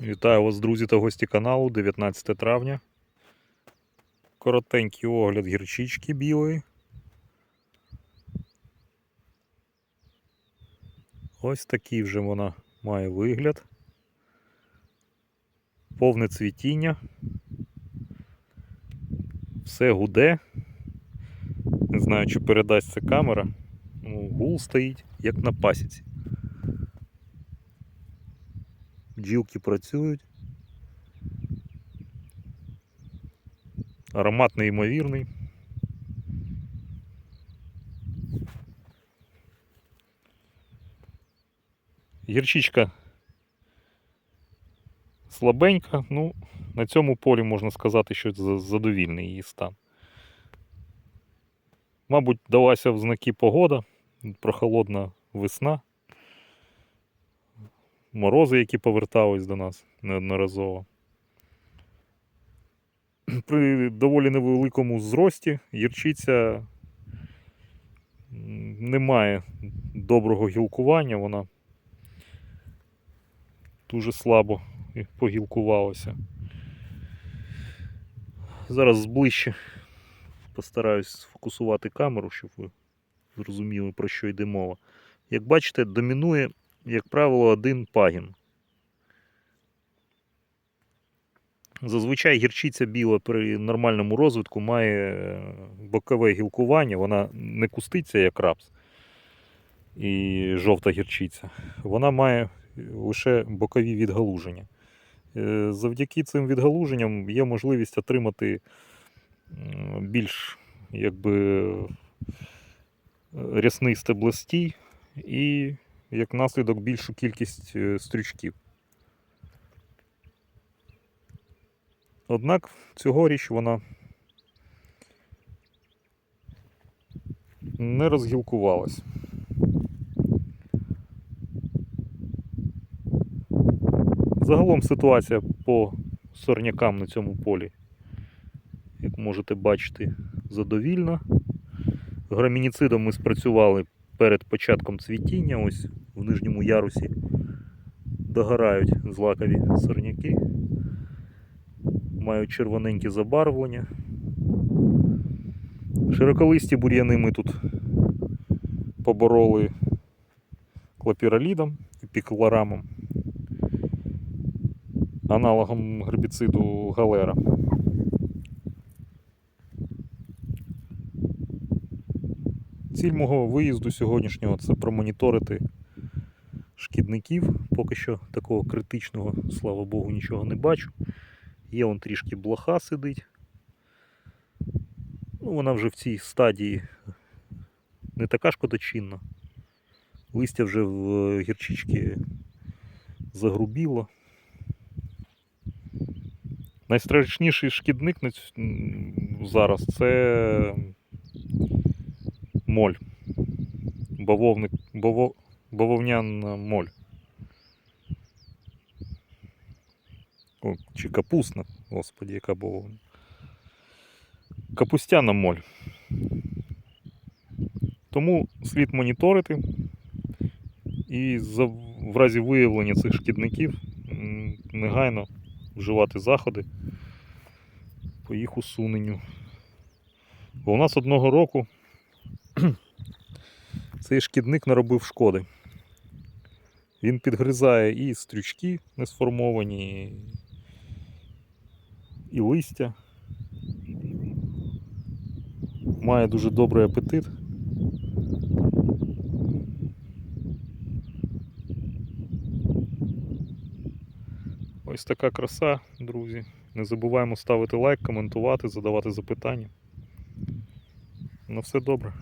Вітаю вас, друзі та гості каналу 19 травня. Коротенький огляд гірчички білої. Ось такий вже вона має вигляд. Повне цвітіння. Все гуде. Не знаю, чи передасть це камера. Ну, гул стоїть, як на пасіці. Бджілки працюють. Аромат неймовірний. Гірчичка слабенька, ну, на цьому полі можна сказати, що за- задовільний її стан. Мабуть, далася в знаки погода, прохолодна весна морози, які повертались до нас неодноразово. При доволі невеликому зрості гірчиця не має доброго гілкування, вона дуже слабо погілкувалася. Зараз зближче постараюсь сфокусувати камеру, щоб ви зрозуміли, про що йде мова. Як бачите, домінує як правило, один пагін. Зазвичай гірчиця біла при нормальному розвитку має е, бокове гілкування, вона не куститься як рапс і жовта гірчиця. Вона має лише бокові відгалуження. Е, Завдяки цим відгалуженням є можливість отримати більш якби, е, рясний стеблостій і як наслідок більшу кількість е, стрючків. Однак цьогоріч вона не розгілкувалась. Загалом ситуація по сорнякам на цьому полі, як можете бачити, задовільна. Грамініцидом ми спрацювали перед початком цвітіння, ось в нижньому ярусі догорають злакові сорняки, мають червоненьке забарвлення. Широколисті бур'яни ми тут побороли клопіролідом і піклорамом, аналогом гербіциду галера. Ціль мого виїзду сьогоднішнього це промоніторити шкідників. Поки що такого критичного, слава Богу, нічого не бачу. Є он трішки блоха сидить. Ну, вона вже в цій стадії не така шкодочинна. Листя вже в гірчички загрубіло. Найстрашніший шкідник зараз це моль. Бавовник, баво, бавовняна моль. О, чи капусна, господі, яка бавовна. Капустяна моль. Тому слід моніторити і в разі виявлення цих шкідників негайно вживати заходи по їх усуненню. Бо у нас одного року цей шкідник наробив шкоди. Він підгризає і стрючки не сформовані, і листя. Має дуже добрий апетит. Ось така краса, друзі. Не забуваємо ставити лайк, коментувати, задавати запитання. На все добре.